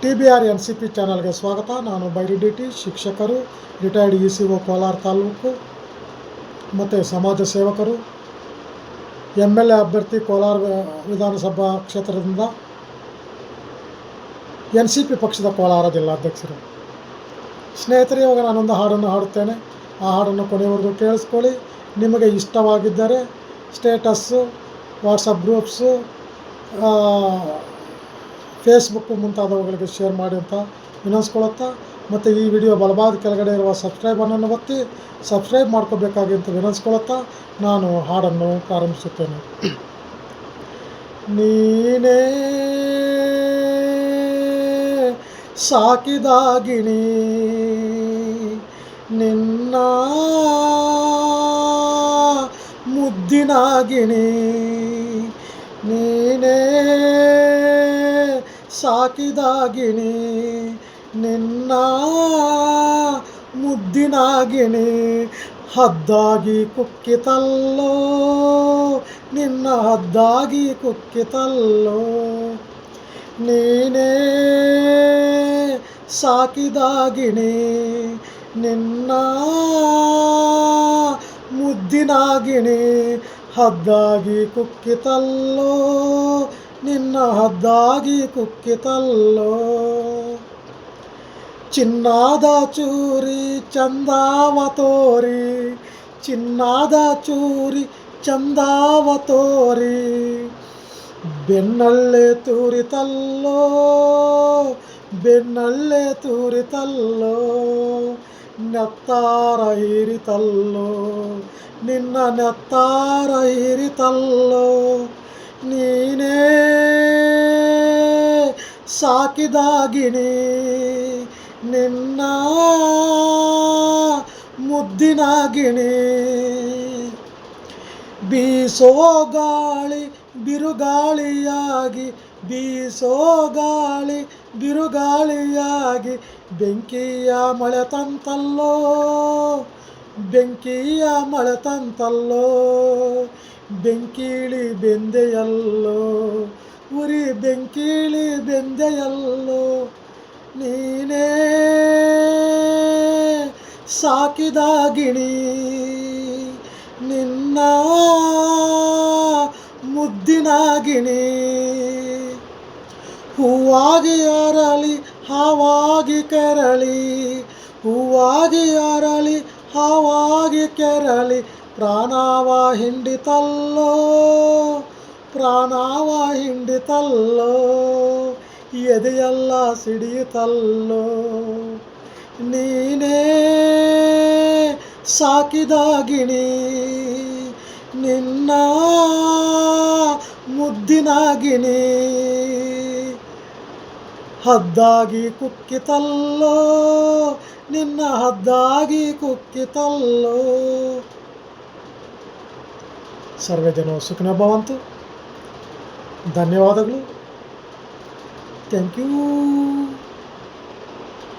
T B R N C P ಚಾನಲ್ಗೆ ಸ್ವಾಗತ. ನಾನು ಬೈರಿಡಿಟಿ ಶಿಕ್ಷಕರು, retired E C O Kolar taluk, ಮತ್ತು ಸಮಾಜ ಸೇವಕರು ಎಂ ಎಲ್ ಎ ಅಭ್ಯರ್ಥಿ ಕೋಲಾರ ವಿಧಾನಸಭಾ ಕ್ಷೇತ್ರದಿಂದ ಎನ್ ಸಿ ಪಿ ಪಕ್ಷದ ಕೋಲಾರ ಜಿಲ್ಲಾಧ್ಯಕ್ಷರು. ಸ್ನೇಹಿತರೆ, ಇವಾಗ ನಾನೊಂದು ಹಾಡನ್ನು ಹಾಡುತ್ತೇನೆ. ಆ ಹಾಡನ್ನು ಕೊನೆಯವರೆಗೂ ಕೇಳಿಸ್ಕೊಳ್ಳಿ. ನಿಮಗೆ ಇಷ್ಟವಾಗಿದ್ದರೆ ಸ್ಟೇಟಸ್ಸು, ವಾಟ್ಸಪ್ ಗ್ರೂಪ್ಸು ಫೇಸ್ಬುಕ್ಕು ಮುಂತಾದವುಗಳಿಗೆ ಶೇರ್ ಮಾಡಿ ಅಂತ ವಿನಂತಿಸ್ಕೊಳ್ಳುತ್ತಾ ಮತ್ತು ಈ ವಿಡಿಯೋ ಬಲವಾದ ಕೆಳಗಡೆ ಇರುವ ಸಬ್ಸ್ಕ್ರೈಬನ್ನು ಒತ್ತಿ ಸಬ್ಸ್ಕ್ರೈಬ್ ಮಾಡ್ಕೋಬೇಕಾಗಿ ಅಂತ ವಿನಂತಿಸ್ಕೊಳ್ಳುತ್ತಾ ನಾನು ಹಾಡನ್ನು ಪ್ರಾರಂಭಿಸುತ್ತೇನೆ. ನೀನೇ ಸಾಕಿದಾಗಿಣಿ ನಿನ್ನ ಮುದ್ದಿನಾಗಿಣಿ ನೀನೇ ಸಾಕಿದಾಗಿಣಿ ನಿನ್ನ ಮುದ್ದಿನಾಗಿಣಿ ಹದ್ದಾಗಿ ಕುಕ್ಕಿತಲ್ಲೋ ನಿನ್ನ ಹದ್ದಾಗಿ ಕುಕ್ಕಿತಲ್ಲೋ. ನೀನೇ ಸಾಕಿದಾಗಿಣಿ ನಿನ್ನ ಮುದ್ದಿನಾಗಿಣಿ ಹದ್ದಾಗಿ ಕುಕ್ಕಿತಲ್ಲೋ ನಿನ್ನ ಹದ್ದಾಗಿ ಕುಕ್ಕಿತಲ್ಲೋ ಚಿನ್ನಾದ ಚೂರಿ ಚಂದಾವ ತೋರಿ ಚಿನ್ನಾದ ಚೂರಿ ಚಂದಾವ ತೋರಿ ಬೆನ್ನಲ್ಲೇ ತೂರಿತಲ್ಲೋ ಬೆನ್ನಲ್ಲೇ ತೂರಿತಲ್ಲೋ ನೆತ್ತಾರ ಹೀರಿತಲ್ಲೋ ನಿನ್ನ ನೆತ್ತಾರ ಹೀರಿತಲ್ಲೋ ನೀನೇ ಸಾಕಿದಾಗಿಣಿ ನಿನ್ನ ಮುದ್ದಿನಾಗಿಣಿ ಬೀಸೋ ಗಾಳಿ ಬಿರುಗಾಳಿಯಾಗಿ, ಬೀಸೋ ಗಾಳಿ ಬಿರುಗಾಳಿಯಾಗಿ, ಬೆಂಕಿಯ ಮಳೆ ತಂತಲ್ಲೋ, ಬೆಂಕಿಯ ಮಳೆ ತಂತಲ್ಲೋ ಬೆಂಕಿಳಿ ಬೆಂದೆಯಲ್ಲೋ, ಉರಿ ಬೆಂಕಿಳಿ ಬೆಂದೆಯಲ್ಲೋ, ನೀನೇ ಸಾಕಿದಾಗಿಣಿ ನಿನ್ನ ಮುದ್ದಿನಾಗಿಣಿ ಹೂವಾಗಿ ಅರಳಿ ಹಾವಾಗಿ ಕೆರಳಿ, ಹೂವಾಗಿ ಅರಳಿ ಹಾವಾಗಿ ಕೆರಳಿ ಪ್ರಾಣವ ಹಿಂಡಿತಲ್ಲೋ ಪ್ರಾಣವ ಹಿಂಡಿತಲ್ಲೋ ಎದೆಯೆಲ್ಲ ಸಿಡಿಯುತ್ತಲ್ಲೋ. ನೀನೇ ಸಾಕಿದಾಗಿಣಿ ನಿನ್ನ ಮುದ್ದಿನಾಗಿಣಿ ಹದ್ದಾಗಿ ಕುಕ್ಕಿತಲ್ಲೋ, ನಿನ್ನ ಹದ್ದಾಗಿ ಕುಕ್ಕಿತಲ್ಲೋ. సర్వే జనం సుఖిన భవంతు. ధన్యవాదములు. Thank you